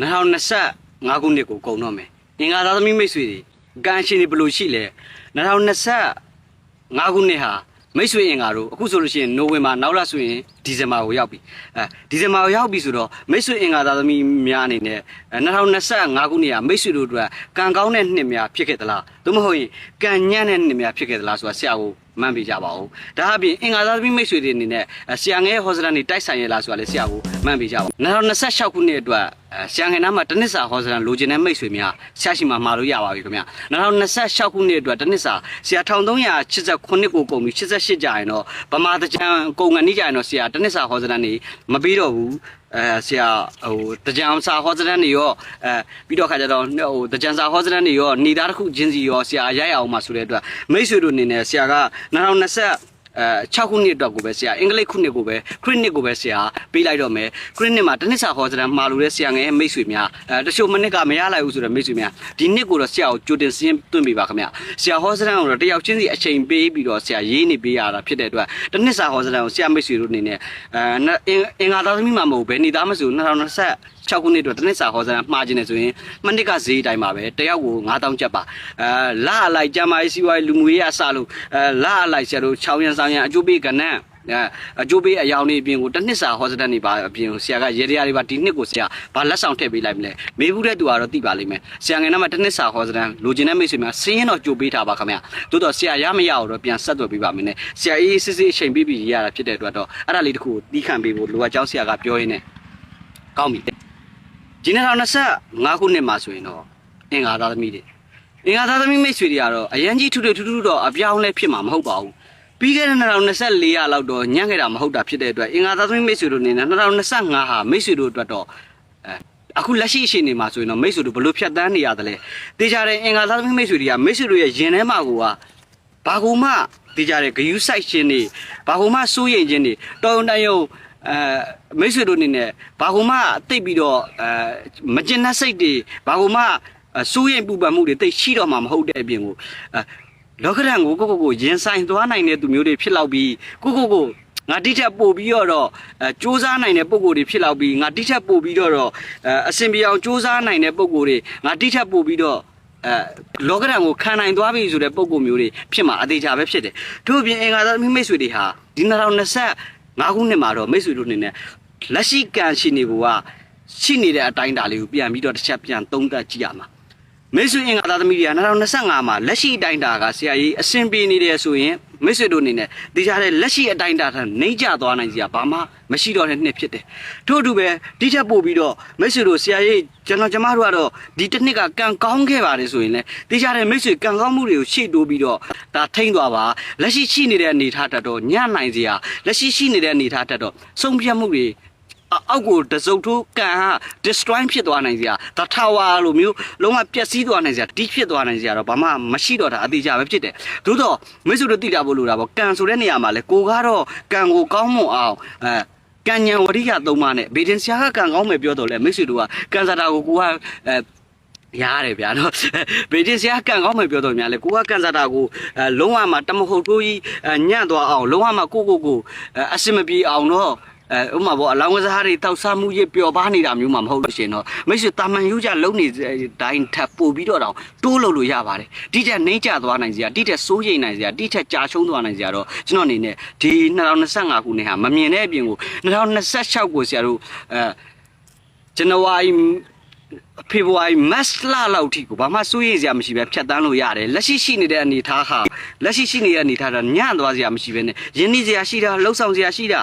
2025ခုနှစ်ကိုကုန်တော့မယ်အင်္ဂါသားသမီးမိတ်ဆွေတွေကံရှင်တွေဘယ်လိုရှိလဲ2025ခုနှစ်ဟာမိတ်ဆွေအင်္ဂါတို့အခုဆိုလို့ရှိရင်နိုဝင်ဘာနောက်လဆိုရင်ဒီဇင်ဘာကိုရောက်ပြီအဲဒီဇင်ဘာကိုရောက်ပြီဆိုတော့မိတ်ဆွေအင်္ဂါသားသမီးများအနေနဲ့အဲ2025ခုနှစ်ဟာမိတ်ဆွေတို့အတွက်ကံကောင်းတဲ့နှစ်များဖြစ်ခဲ့သလားသို့မဟုတ်ရင်ကံညံ့တဲ့နှစ်များဖြစ်ခဲ့သလားဆိုတာဆရာကိုမှန်းပြကြပါဦးဒါအပြင်အင်္ဂါသားသမီးမိတ်ဆွေတွေအနေနဲ့အဲဆရာငယ်ဟောစရန်နေတိုက်ဆိုင်ရလားဆိုတာလည်းဆရာကို မှန်းပြကြပါဦး2026ခုနှစ်အတွက်အဲဆရာငယ်နားမှာတစ်နှစ်စာဟောစရန်လိုချင်တဲ့မိတ်ဆွေများဆရာရှိမှမှာလို့ရပါပြီခင်ဗျ2026ခုနှစ်အတွက်တစ်နှစ်စာဆရာ1389ခုကိုကုန်ပြီ88ကြာရင်တော့ဗမာတကြံကုန်ငနီးကြာရင်တော့ဆရာတစ်နှစ်စာဟောစရန်နေမပြီးတော့ဘူးအဲဆရာဟိုတကြံစာဟောစရန်နေရောအဲပြီးတော့ခါကျတော့ဟိုတကြံစာဟောစရန်နေရောနေသားတစ်ခုချင်းစီရောဆရာရိုက်အောင်မှာဆိုတဲ့အတွက်မိတ်ဆွေတို့အနေနဲ့ဆရာက2020 အဲ6ခုနှစ်အတွက်ကိုပဲဆရာအင်္ဂလိပ်ခုနှစ်ကိုပဲခရစ်နှစ်ကိုပဲဆရာပေးလိုက်တော့မယ်ခရစ်နှစ်မှာတစ်နှစ်စာဟောစရန်မှာလို့တဲ့ဆရာငယ်မိတ်ဆွေများအဲတချို့မနစ်ကမရလိုက်ဘူးဆိုတော့မိတ်ဆွေများဒီနှစ်ကိုတော့ဆရာကိုကြိုတင်စင်းသွင်းပေးပါခင်ဗျဆရာဟောစရန်ကိုတော့တယောက်ချင်းစီအချိန်ပေးပြီးတော့ဆရာရေးနေပေးရတာဖြစ်တဲ့အတွက်တစ်နှစ်စာဟောစရန်ကိုဆရာမိတ်ဆွေတို့အနေနဲ့အဲအင်္ဂါသားသမီးမှာမဟုတ်ဘဲနေသားမဆို2020 6ခုနှစ်အတွက်တစ်နှစ်စာဟောစရန်မှားခြင်းနေဆိုရင်မနစ်ကဈေးတိုင်းပါပဲတယောက်ကို9000ကျပ်ပါအဲလာအလိုက်ကျမ်းမာရေးစီးပွားရေးလူမှုရေးအစလို့အဲလာအလိုက်ဆရာတို့6ရန်ဆောင်ရန်အကျိုးပေးကဏ္ဍအဲအကျိုးပေးအယောင်နေအပြင်ကိုတစ်နှစ်စာဟောစတန်နေပါအပြင်ကိုဆရာကရေတရားတွေပါဒီနှစ်ကိုဆရာဘာလက်ဆောင်ထည့်ပေးလိုက်မလဲမေးဘူးတဲ့သူကတော့သိပါလိမ့်မယ်ဆရာငယ်နားမှာတစ်နှစ်စာဟောစတန်လိုချင်တဲ့မိတ်ဆွေများစင်းရင်တော့ကြိုပေးထားပါခင်ဗျာတိုးတော့ဆရာရမရတော့ပြန်ဆက်သွယ်ပေးပါမယ်နဲ့ဆရာအေးစစ်စစ်အချိန်ပေးပြီးရတာဖြစ်တဲ့အတွက်တော့အဲ့ဒါလေးတခုကိုတီးခန့်ပေးဖို့လိုအပ်ကြောင်းဆရာကပြောရင်းနဲ့ကောင်းပြီဒီ2025ခုနှစ်မှာဆိုရင်တော့အင်္ဂါသားသမီးတွေအင်္ဂါသားသမီးမိတ်ဆွေတွေကတော့အရန်ကြီးထူးထူးထူးထူးတော့အပြောင်းလဲဖြစ်မှာမဟုတ်ပါဘူး ပြီးခဲ့တဲ့2024ရလောက်တော့ညံ့ခဲ့တာမဟုတ်တာဖြစ်တဲ့အတွက်အင်္ဂါသားသမီးမိတ်ဆွေတို့အနေနဲ့2025ဟာမိတ်ဆွေတို့အတွက်တော့အဲအခုလက်ရှိအချိန်နေမှာဆိုရင်တော့မိတ်ဆွေတို့ဘယ်လိုဖြတ်တန်းနေရတယ်လဲတေချာတဲ့အင်္ဂါသားသမီးမိတ်ဆွေတွေကမိတ်ဆွေတို့ရဲ့ရင်ထဲမှာကိုကဘာကူမှတေချာတဲ့ဂယူးဆိုင်ခြင်းတွေဘာကူမှစိုးရိမ်ခြင်းတွေတော်ရုံတန်ရုံအဲမိတ်ဆွေတို့အနေနဲ့ဘာကူမှတိတ်ပြီးတော့အဲမကျင်တဲ့စိတ်တွေဘာကူမှအဲစိုးရိမ်ပူပန်မှုတွေတိတ်ရှိတော့မှမဟုတ်တဲ့အပြင်ကိုအဲ လောကရန်ကိုကိုကိုကိုရင်ဆိုင်သွားနိုင်တဲ့သူမျိုးတွေဖြစ်လောက်ပြီးကိုကိုကိုငါတိထက်ပို့ပြီးတော့အဲစူးစမ်းနိုင်တဲ့ပုံကိုယ်တွေဖြစ်လောက်ပြီးငါတိထက်ပို့ပြီးတော့အဲအစင်ပြေအောင်စူးစမ်းနိုင်တဲ့ပုံကိုယ်တွေငါတိထက်ပို့ပြီးတော့အဲလောကရန်ကိုခံနိုင်သွားပြီဆိုတဲ့ပုံကိုယ်မျိုးတွေဖြစ်မှာအသေးချာပဲဖြစ်တယ်ထို့အပြင်အင်္ဂါသားမိတ်ဆွေတွေဟာဒီ2025ခုနှစ်မှာတော့မိတ်ဆွေတို့အနေနဲ့လက်ရှိကံရှိနေကိုကရှိနေတဲ့အတိုင်းအတာလေးကိုပြန်ပြီးတော့တစ်ချက်ပြန်သုံးသပ်ကြည့်ရမှာ မိတ်ဆွေအင်္ဂါသားသမီးတွေက2025မှာလက်ရှိအတိုင်းအတာကဆရာကြီးအဆင်ပြေနေတယ်ဆိုရင်မိတ်ဆွေတို့အနေနဲ့ဒီကြားတဲ့လက်ရှိအတိုင်းအတာထက်နှိမ့်ကျသွားနိုင်စရာဘာမှမရှိတော့တဲ့နှစ်ဖြစ်တယ်။ထို့အတူပဲဒီထက်ပို့ပြီးတော့မိတ်ဆွေတို့ဆရာကြီးကျွန်တော်ကျမတို့ကတော့ဒီတစ်နှစ်ကကံကောင်းခဲ့ပါတယ်ဆိုရင်လည်းဒီကြားတဲ့မိတ်ဆွေကံကောင်းမှုတွေကိုရှေ့တိုးပြီးတော့ဒါထိမ့်သွားပါလက်ရှိရှိနေတဲ့အနေအထားတက်တော့ညံ့နိုင်စရာလက်ရှိရှိနေတဲ့အနေအထားတက်တော့ဆုံးဖြတ်မှုတွေ အအောက်ကိုတစုပ်ထိုးကန်ဟာ destroy ဖြစ်သွားနိုင်စရာတထာဝါလိုမျိုးလုံးဝပျက်စီးသွားနိုင်စရာတိဖြစ်သွားနိုင်စရာတော့ဘာမှမရှိတော့တာအသေးချပဲဖြစ်တယ်သို့တော့မိတ်ဆွေတို့သိတာဖို့လိုတာပေါ့ကန်ဆိုတဲ့နေရာမှာလဲကိုကတော့ကန်ကိုကောင်းမွန်အောင်အဲကံညံဝရိယသုံးပါးနဲ့ဘေဒင်ဆရာကကံကောင်းမယ်ပြောတော့လဲမိတ်ဆွေတို့ကကန်စာတာကိုကိုကအဲရတယ်ဗျာနော်ဘေဒင်ဆရာကန်ကောင်းမယ်ပြောတော့များလဲကိုကကန်စာတာကိုအဲလုံးဝမှတမဟုတ်တိုးကြီးအဲညံ့သွားအောင်လုံးဝမှကိုကိုကိုအဲအစင်မပြေအောင်တော့ အဲဥပမာပေါ့အလောင်းကစားတွေတောက်စားမှုရေးပျော်ပါနေတာမျိုးမှမဟုတ်လို့ရှိရင်တော့မိတ်ဆွေတာမန်ယူကြလုံနေတိုင်းထပ်ပို့ပြီးတော့တောင်တိုးလို့လို့ရပါတယ်ဒီထက်နှိမ့်ကျသွားနိုင်စရာဒီထက်စိုးရိမ်နိုင်စရာဒီထက်ကြာရှုံးသွားနိုင်စရာတော့ကျွန်တော်အနေနဲ့ဒီ2025ခုနှစ်ဟာမမြင်တဲ့အပြင်ကို2026ကိုဆရာတို့အဲဇန်နဝါရီ ဖေဖော်ဝါရီမတ်လလောက်ထိကိုဘာမှစိုးရိမ်စရာမရှိပဲဖြတ်တန်းလို့ရတယ်လက်ရှိရှိနေတဲ့အနေအထားဟာလက်ရှိရှိနေတဲ့အနေအထားကညံ့သွားစရာမရှိပဲနဲ့ရင်းနှီးစရာရှိတာလှုပ်ဆောင်စရာရှိတာ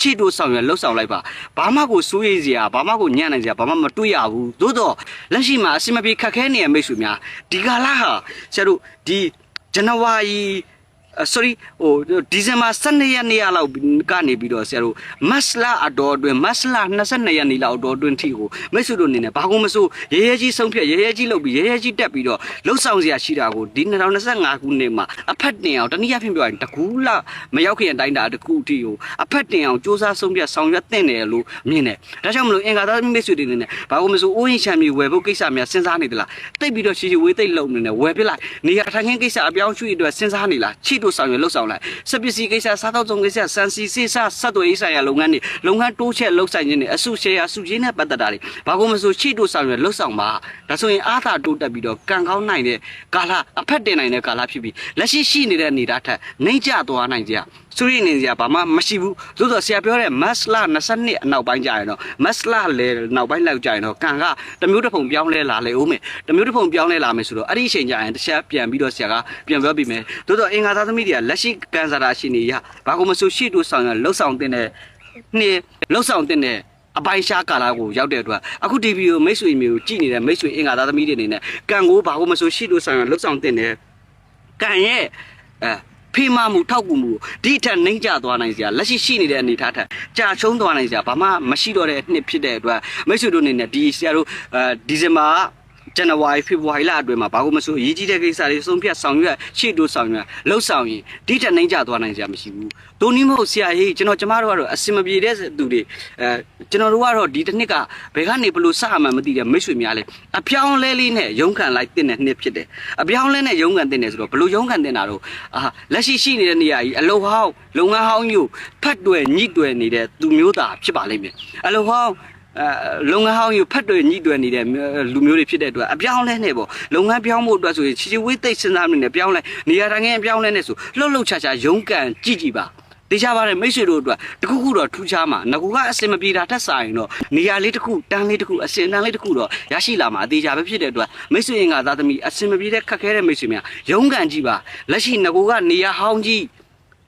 ချစ်တိုးဆောင်ရလှုပ်ဆောင်လိုက်ပါဘာမှကိုစိုးရိမ်စရာဘာမှကိုညံ့နိုင်စရာဘာမှမတွေ့ရဘူးသို့တော့လက်ရှိမှာအစင်မပြေခက်ခဲနေတဲ့မိတ်ဆွေများဒီကာလဟာဆရာတို့ဒီဇန်နဝါရီ sorry ဟိုဒီဇင်ဘာ12ရက်နေ့လောက်ကနေပြီးတော့ဆရာတို့မတ်လအတော်အတွင်းမတ်လ22ရက်နေ့လောက်အတော်အတွင်းထိကိုမိတ်ဆွေတို့အနေနဲ့ဘာကုန်မစိုးရဲရဲကြီးဆုံးဖြတ်ရဲရဲကြီးလုပ်ပြီးရဲရဲကြီးတက်ပြီးတော့လှုပ်ဆောင်စရာရှိတာကိုဒီ2025ခုနှစ်မှာအဖက်တင်အောင်တနည်းအားဖြင့်ပြောရင်တကူလမရောက်ခင်အတိုင်းတာတကူအထိကိုအဖက်တင်အောင်စူးစမ်းဆုံးဖြတ်ဆောင်ရွက်သင့်တယ်လို့မြင်တယ်ဒါကြောင့်မလို့အင်္ဂါသားမိတ်ဆွေတွေအနေနဲ့ဘာကုန်မစိုးအိုးရင်ချမ်းမြေဝယ်ဖို့ကိစ္စများစဉ်းစားနေသလားတိတ်ပြီးတော့ရှည်ရှည်ဝေးသိပ်လုံနေတယ်ဝယ်ပြလိုက်နေရာထိုင်ခင်းကိစ္စအပြောင်းရွှေ့အတွက်စဉ်းစားနေလားချီတိုးဆောင်ရွက်လှုပ်ဆောင်လိုက်စက်ပစ္စည်းကိစ္စစားသောက်ဆုံးကိစ္စစံစီစေစဆက်သွယ်ရေးဆိုင်ရာလုပ်ငန်းတွေလုပ်ငန်းတိုးချက်လှုပ်ဆိုင်ခြင်းတွေအစုရှယ်ယာစုချင်းနဲ့ပတ်သက်တာတွေဘာကုန်မဆိုရှေ့တိုးဆောင်ရွက်လှုပ်ဆောင်ပါဒါဆိုရင်အားသာတိုးတက်ပြီးတော့ကံကောင်းနိုင်တဲ့ကာလအဖက်တင်နိုင်တဲ့ကာလဖြစ်ပြီးလက်ရှိရှိနေတဲ့အနေအထားထက်နှိမ့်ကျသွားနိုင်ကြ ဆိုရင်နေကြဘာမှမရှိဘူးသို့တော့ဆရာပြောတဲ့မတ်လ22အနောက်ပိုင်းကျရင်တော့မတ်လလေနောက်ပိုင်းလောက်ကျရင်တော့ကံကတစ်မျိုးတစ်ပုံပြောင်းလဲလာလေဦးမယ်တစ်မျိုးတစ်ပုံပြောင်းလဲလာမယ်ဆိုတော့အဲ့ဒီအချိန်ကျရင်တစ်ချက်ပြန်ပြီးတော့ဆရာကပြန်ပြောပြီးမယ်သို့တော့အင်္ဂါသားသမီးတွေကလက်ရှိကံစားတာရှိနေရဘာကုန်မဆိုရှေ့တိုးဆောင်ရလှုပ်ဆောင်တဲ့နေ့လှုပ်ဆောင်တဲ့အပိုင်ရှားကာလာကိုရောက်တဲ့အတွက်အခုဒီဗီဒီယိုမိတ်ဆွေမျိုးကြည့်နေတဲ့မိတ်ဆွေအင်္ဂါသားသမီးတွေအနေနဲ့ကံကိုဘာကုန်မဆိုရှေ့တိုးဆောင်ရလှုပ်ဆောင်တဲ့ကံရဲ့အဲ ဖေးမမှုထောက်ကူမှုဒီအထက်နှိမ့်ကျသွားနိုင်စရာလက်ရှိရှိနေတဲ့အနေအထားထက်ကြာချုံးသွားနိုင်စရာဘာမှမရှိတော့တဲ့နှစ်ဖြစ်တဲ့အတွက်မိတ်ဆွေတို့အနေနဲ့ဒီဆရာတို့အဲဒီဇင်ဘာ ဇန်နဝါရီဖေဖော်ဝါရီလအတွင်းမှာဘာလို့မဆိုရေးကြီးတဲ့ကိစ္စတွေဆုံးဖြတ်ဆောင်ရွက်ရှေ့တိုးဆောင်ရွက်လှုပ်ဆောင်ရင်ဒီထက်နှိမ့်ကျသွားနိုင်စရာမရှိဘူး။ဒိုနည်းမဟုတ်ဆရာကြီးကျွန်တော်ကျမတို့ကတော့အစင်မပြေတဲ့သူတွေအဲကျွန်တော်တို့ကတော့ဒီတစ်နှစ်ကဘယ်ကနေဘလို့စမှမသိတဲ့မိတ်ဆွေများလဲအပြောင်းလဲလေးနဲ့ရုန်းကန်လိုက်တဲ့နှစ်ဖြစ်တယ်။အပြောင်းလဲနဲ့ရုန်းကန်တဲ့နေဆိုတော့ဘလို့ရုန်းကန်တဲ့နာတော့အာလက်ရှိရှိနေတဲ့နေရာကြီးအလုံဟောင်းလုပ်ငန်းဟောင်းကြီးကိုဖတ်တွယ်ညှိတွယ်နေတဲ့သူမျိုးသားဖြစ်ပါလိမ့်မယ်။အလုံဟောင်းအဲ လုပ်ငန်းဟောင်းယူဖတ်တွေညှိတွယ်နေတဲ့လူမျိုးတွေဖြစ်တဲ့အတွက်အပြောင်းလဲနေပေါ့လုပ်ငန်းပြောင်းဖို့အတွက်ဆိုရင်ချီချီဝေးသိပ်စဉ်းစားနေတယ်ပြောင်းလဲနေရာတိုင်းငယ်ပြောင်းလဲနေဆိုလှုပ်လှုပ်ချာချာရုန်းကန်ကြည့်ကြည့်ပါတေချာပါတယ်မိတ်ဆွေတို့အတွက်တခုခုတော့ထူးခြားမှာငကူကအစင်မပြေတာထက်ဆိုင်တော့နေရာလေးတစ်ခုတန်းလေးတစ်ခုအစင်တန်းလေးတစ်ခုတော့ရရှိလာမှာအသေးချာပဲဖြစ်တဲ့အတွက်မိတ်ဆွေရင်ကသားသမီးအစင်မပြေတဲ့ခက်ခဲတဲ့မိတ်ဆွေများရုန်းကန်ကြည့်ပါလက်ရှိငကူကနေရာဟောင်းကြီး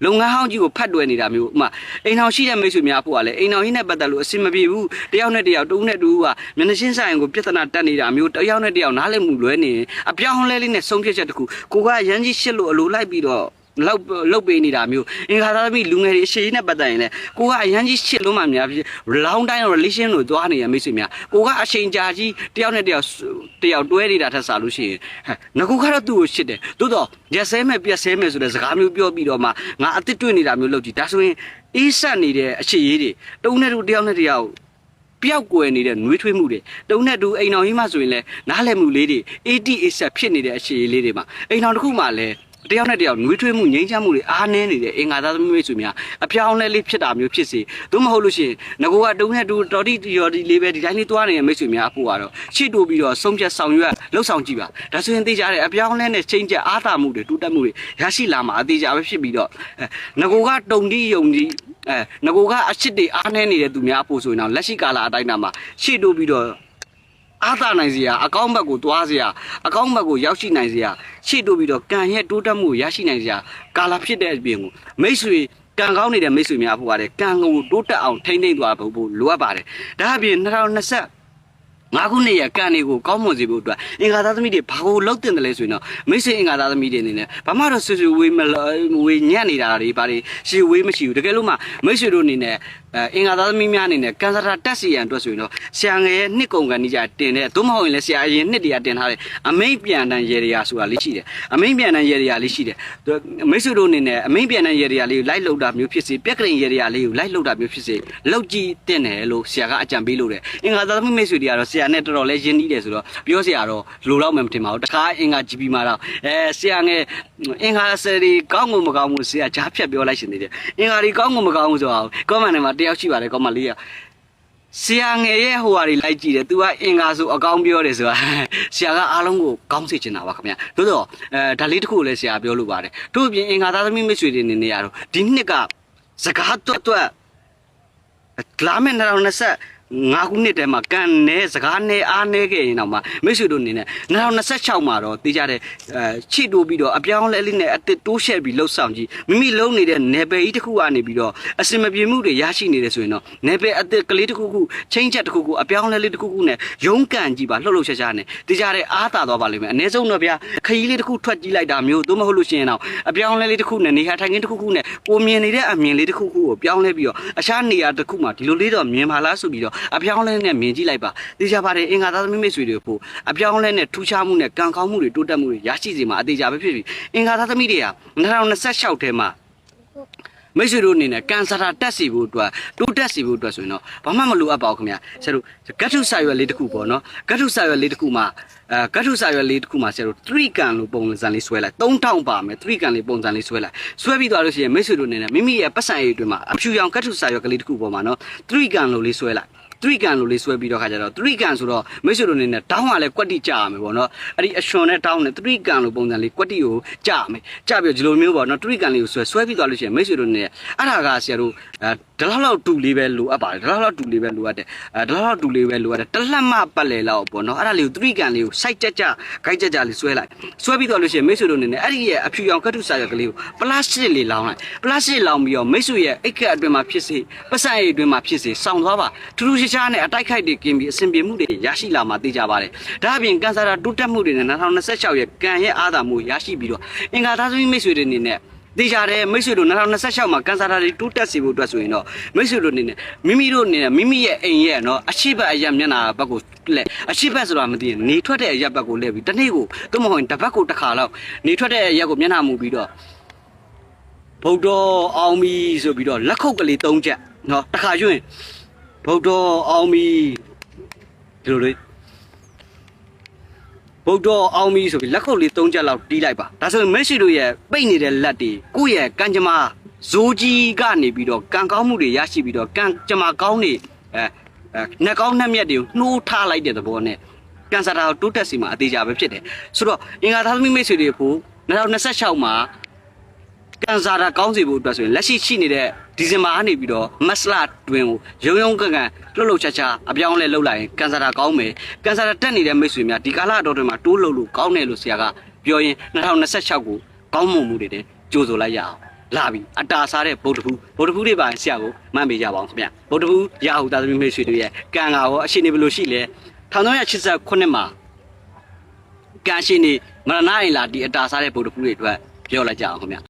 လုပ်ငန်းဟောင်းကြီးကိုဖတ်တွယ်နေတာမျိုးဥမာအိမ်ထောင်ရှိတဲ့မိတ်ဆွေများဖို့ကလည်းအိမ်ထောင်ကြီးနဲ့ပတ်သက်လို့အဆင်မပြေဘူးတယောက်နဲ့တယောက်တူးနဲ့တူးကမျက်နှာချင်းဆိုင်ကိုပြဿနာတက်နေတာမျိုးတယောက်နဲ့တယောက်နားလည်မှုလွဲနေရင်အပြောင်းလဲလေးနဲ့ဆုံးဖြတ်ချက်တစ်ခုကိုကရမ်းကြီးရှစ်လို့အလိုလိုက်ပြီးတော့ လောက်လောက်ပေးနေတာမျိုးအင်္ဂါသားသမီးလူငယ်တွေအရှိနဲ့ပတ်သက်ရင်လည်းကိုကအရန်ကြီးရှစ်လုံးမှများဖြစ် long time relation လို့သွားနေရမိတ်ဆွေများကိုကအချိန်ကြာကြီးတယောက်နဲ့တယောက်တယောက်တွဲနေတာထက်စားလို့ရှိရင်ဟဲ့ငကူကတော့သူ့ကိုရှစ်တယ်သို့တော့ရက်ဆဲမဲ့ပြက်ဆဲမဲ့ဆိုတဲ့စကားမျိုးပြောပြီးတော့မှငါအစ်စ်တွေ့နေတာမျိုးလုပ်ကြည့်ဒါဆိုရင်အေးဆက်နေတဲ့အရှိရေးတွေတုံးနဲ့တူတယောက်နဲ့တယောက်ပျောက်ကွယ်နေတဲ့နှွေးထွေးမှုတွေတုံနဲ့တူအိမ်တော်ကြီးမှဆိုရင်လည်းနားလည်မှုလေးတွေ AD အဆက်ဖြစ်နေတဲ့အရှိရေးလေးတွေမှာအိမ်တော်တစ်ခုမှလည်း တယောက်နဲ့တယောက်နှွေးထွေးမှုငြိမ်းချမ်းမှုတွေအားနည်းနေတဲ့အင်္ဂါသားသမီးမိတ်ဆွေများအပြောင်းလဲလေးဖြစ်တာမျိုးဖြစ်စေသို့မဟုတ်လို့ရှိရင်ငကိုကတုံနဲ့တူတော်တိတော်ဒီလေးပဲဒီတိုင်းလေးသွားနေတဲ့မိတ်ဆွေများအဖို့ကတော့ရှေ့တိုးပြီးတော့ဆုံးဖြတ်ဆောင်ရွက်လှုပ်ဆောင်ကြည့်ပါဒါဆိုရင်သိကြတယ်အပြောင်းလဲနဲ့ချိန်ချက်အားသာမှုတွေတိုးတက်မှုတွေရရှိလာမှာအသေးကြပဲဖြစ်ပြီးတော့ငကိုကတုံတိယုံဒီအဲငကိုကအချစ်တွေအားနည်းနေတဲ့သူများအဖို့ဆိုရင်တော့လက်ရှိကာလအတိုင်းတာမှာရှေ့တိုးပြီးတော့ အားသာနိုင်စရာအကောင့်ဘက်ကိုတွားစရာအကောင့်ဘက်ကိုရောက်ရှိနိုင်စရာရှေ့တိုးပြီးတော့ကံရဲ့တိုးတက်မှုကိုရရှိနိုင်စရာကာလာဖြစ်တဲ့အပြင်ကိုမိတ်ဆွေကံကောင်းနေတဲ့မိတ်ဆွေများဖို့ရတယ်ကံကိုတိုးတက်အောင်ထိမ့်သိမ့်သွားဖို့လိုအပ်ပါတယ်ဒါအပြင်2020 ငါခုနှစ်ရကန်တွေကိုကောင်းမွန်စေဖို့အတွက်အင်္ဂါသားသမီးတွေဘာကိုလောက်တင်တယ်လဲဆိုရင်တော့မိတ်ဆွေအင်္ဂါသားသမီးတွေအနေနဲ့ဘာမှတော့ဆွဆွဝေးမဝေညံ့နေတာတွေဘာတွေရှေဝေးမရှိဘူးတကယ်လို့မှမိတ်ဆွေတို့အနေနဲ့အဲအင်္ဂါသားသမီးများအနေနဲ့ကန်စတာတက်စီရန်အတွက်ဆိုရင်တော့ဆရာငယ်ရဲ့နှစ်ကုန်ကန်ကြီးကြတင်တဲ့သို့မဟုတ်ရင်လည်းဆရာအရင်နှစ်တည်းကတင်ထားတဲ့အမိတ်ပြန်တန်ရေရာဆိုတာလေးရှိတယ်အမိတ်ပြန်တန်ရေရာလေးရှိတယ်မိတ်ဆွေတို့အနေနဲ့အမိတ်ပြန်တန်ရေရာလေးကိုလိုက်လှုပ်တာမျိုးဖြစ်စေပြက်ကရင်ရေရာလေးကိုလိုက်လှုပ်တာမျိုးဖြစ်စေလောက်ကြည့်တင်တယ်လို့ဆရာကအကြံပေးလို့တယ်အင်္ဂါသားသမီးမိတ်ဆွေတွေကတော့ဆရာနဲ့တော်တော်လေးရင်းနှီးတယ်ဆိုတော့ပြောဆရာတော့လိုတော့မှမထင်ပါဘူးတခါအင်္ဂါ GP မှာတော့အဲဆရာငယ်အင်္ဂါဆယ်ဒီကောင်းမှုမကောင်းမှုဆရာကြားဖြတ်ပြောလိုက်ရှင်နေတယ်အင်္ဂါဒီကောင်းမှုမကောင်းမှုဆိုတာကောမန်ထဲမှာတယောက်ရှိပါတယ်ကောမန်လေးကဆရာငယ်ရဲ့ဟိုဟာတွေလိုက်ကြည့်တယ်။ तू ကအင်္ဂါဆိုအကောင်းပြောတယ်ဆိုတာဆရာကအားလုံးကိုကောင်းစေချင်တာပါခင်ဗျာ။သို့တော့အဲဒါလေးတစ်ခုကိုလည်းဆရာပြောလို့ပါတယ်။တို့အပြင်အင်္ဂါသားသမီးမိတ်ဆွေတွေနေနေရတော့ဒီနှစ်ကစကားတွတ်တွတ်လာမယ့်2020 ငါခုနှစ်တည်းမှာကန်နေစကားနေအားနေခဲ့ရင်တော့မှမိတ်ဆွေတို့အနေနဲ့2026မှာတော့တေးကြတဲ့အဲချစ်တိုးပြီးတော့အပြောင်းလဲလေးနဲ့အတစ်တိုးရှက်ပြီးလှုပ်ဆောင်ကြည့်မိမိလုံးနေတဲ့နယ်ပယ်ကြီးတစ်ခုကနေပြီးတော့အစင်မပြေမှုတွေရရှိနေတယ်ဆိုရင်တော့နယ်ပယ်အတစ်ကလေးတစ်ခုခုချင်းချက်တစ်ခုခုအပြောင်းလဲလေးတစ်ခုခုနဲ့ရုန်းကန်ကြည့်ပါလှုပ်လှုပ်ရှားရှားနဲ့တေးကြတဲ့အားသာသွားပါလိမ့်မယ်အနည်းဆုံးတော့ဗျာခရီးလေးတစ်ခုထွက်ကြည့်လိုက်တာမျိုးသို့မဟုတ်လို့ရှိရင်တော့အပြောင်းလဲလေးတစ်ခုနဲ့နေရာထိုင်ခင်းတစ်ခုခုနဲ့ကိုမြင်နေတဲ့အမြင်လေးတစ်ခုခုကိုပြောင်းလဲပြီးတော့အခြားနေရာတစ်ခုမှာဒီလိုလေးတော့မြင်ပါလားဆိုပြီးတော့အပြောင်းလဲနဲ့မြင်ကြည့်လိုက်ပါတေချာပါတယ်အင်္ဂါသားသမီးမိတ်ဆွေတွေဖို့အပြောင်းလဲနဲ့ထူးခြားမှုနဲ့ကံကောင်းမှုတွေတိုးတက်မှုတွေရရှိစေမှာအသေးချာပဲဖြစ်ပြီအင်္ဂါသားသမီးတွေက2026ထဲမှာမိတ်ဆွေတို့အနေနဲ့ကန်ဆာတာတက်စီဖို့အတွက်တိုးတက်စီဖို့အတွက်ဆိုရင်တော့ဘာမှမလိုအပ်ပါဘူးခင်ဗျာဆရာတို့ဂတ်ထုဆာရွက်လေးတစ်ခုပေါ့နော်ဂတ်ထုဆာရွက်လေးတစ်ခုမှာအဲကတ်ထုစာရွက်လေးတစ်ခုမှာဆရာတို့3ကန်လို့ပုံစံလေးဆွဲလိုက်3000ပါမယ်3ကန်လေးပုံစံလေးဆွဲလိုက်ဆွဲပြီးသွားလို့ရှိရင်မိတ်ဆွေတို့အနေနဲ့မိမိရဲ့ပတ်စံရည်အတွင်းမှာအဖြူရောင်ကတ်ထုစာရွက်ကလေးတစ်ခုပေါ်မှာနော်3ကန်လို့လေးဆွဲလိုက် 3ကန်လို့လေးဆွဲပြီးတော့ခါကြတော့3ကန်ဆိုတော့မိတ်ဆွေတို့အနေနဲ့တောင်းကလည်းကွက်တိကြာရမယ်ပေါ့နော်အဲ့ဒီအရွှန်နဲ့တောင်းနဲ့3ကန်လို့ပုံစံလေးကွက်တိကိုကြာရမယ်ကြာပြီးတော့ဒီလိုမျိုးပေါ့နော်3ကန်လေးကိုဆွဲဆွဲပြီးသွားလို့ရှိရင်မိတ်ဆွေတို့အနေနဲ့အဲ့ဒါကဆရာတို့အဲဒီလောက်လောက်တူလေးပဲလိုအပ်ပါတယ်ဒီလောက်လောက်တူလေးပဲလိုအပ်တယ်အဲဒီလောက်လောက်တူလေးပဲလိုအပ်တယ်တလက်မပတ်လေလောက်ပေါ့နော်အဲ့ဒါလေးကို3ကန်လေးကိုစိုက်ကြကြဂိုက်ကြကြလေးဆွဲလိုက်ဆွဲပြီးသွားလို့ရှိရင်မိတ်ဆွေတို့အနေနဲ့အဲ့ဒီရဲ့အဖြူရောင်ကတ်ထုစာရွက်ကလေးကိုပလတ်စတစ်လေးလောင်းလိုက်ပလတ်စတစ်လောင်းပြီးတော့မိတ်ဆွေရဲ့အိတ်ခက်အတွင်းမှာဖြစ်စေပတ်စံရည်အတွင်းမှာဖြစ်စေစောင်းသွားပါထူးထူးခြားခြားနဲ့အတိုက်ခိုက်တွေကင်းပြီးအဆင်ပြေမှုတွေရရှိလာမှာသိကြပါတယ်ဒါအပြင်ကန်ဆာတာတိုးတက်မှုတွေနဲ့2026ရဲ့ကံရဲ့အာသာမှုရရှိပြီးတော့အင်္ဂါသားသမီးမိတ်ဆွေတွေအနေနဲ့တေချာတယ်မိတ်ဆွေတို့2026မှာကန်ဆာတာတွေတိုးတက်စေဖို့အတွက်ဆိုရင်တော့မိတ်ဆွေတို့အနေနဲ့မိမိတို့အနေနဲ့မိမိရဲ့အိမ်ရဲ့နော်အရှိတ်အရက်မျက်နှာဘက်ကိုလဲအရှိတ်ဆိုတာမသိရင်နေထွက်တဲ့အရက်ဘက်ကိုလဲပြီးတစ်နေ့ကိုသို့မဟုတ်ရင်တစ်ဘက်ကိုတစ်ခါလောက်နေထွက်တဲ့အရက်ကိုမျက်နှာမူပြီးတော့ဗုဒ္ဓအောင်မီဆိုပြီးတော့လက်ခုပ်ကလေး၃ချက်နော်တစ်ခါကျွင်း ဗုဒ္ဓအောင်မီဒီလိုလေးဗုဒ္ဓအောင်မီဆိုပြီးလက်ခုပ်လေး၃ချက်လောက်တီးလိုက်ပါဒါဆိုရင်မက်ဆီတို့ရဲ့ပိတ်နေတဲ့လက်တွေကိုယ့်ရဲ့ကံကြမ္မာဇိုးကြီးကနေပြီးတော့ကံကောင်းမှုတွေရရှိပြီးတော့ကံကြမ္မာကောင်းနေအဲအဲနှက်ကောင်းနှက်မြက်တွေကိုနှိုးထားလိုက်တဲ့သဘောနဲ့ကန်ဆာတာကိုတိုးတက်စီမှာအသေးချာပဲဖြစ်တယ်ဆိုတော့အင်္ဂါသားသမီးမိတ်ဆွေတွေဖို့2026မှာ ကန်ဆာတာကောင်းစေဖို့အတွက်ဆိုရင်လက်ရှိရှိနေတဲ့ဒီဇင်ဘာကနေပြီးတော့မတ်လတွင်ကိုရုံရုံကန်ကန်လှုပ်လှုပ်ချာချာအပြောင်းအလဲလှုပ်လိုက်ရင်ကန်ဆာတာကောင်းမယ်ကန်ဆာတာတက်နေတဲ့မိတ်ဆွေများဒီကာလအတော်တွင်မှာတိုးလှုပ်လို့ကောင်းတယ်လို့ဆရာကပြောရင်2026ကိုကောင်းမွန်မှုတွေနဲ့ကြိုးဆိုလိုက်ရအောင်လာပြီအတာစားတဲ့ဗုဒ္ဓဘူးဗုဒ္ဓဘူးတွေပါဆရာကိုမှတ်ပေးကြပါအောင်ခင်ဗျဗုဒ္ဓဘူးရဟုသားသမီးမိတ်ဆွေတွေရဲ့ကံကရောအရှိနေဘယ်လိုရှိလဲ1389မှာကံရှိနေမရဏအိမ်လာဒီအတာစားတဲ့ဗုဒ္ဓဘူးတွေအတွက်ပြောလိုက်ကြအောင်ခင်ဗျ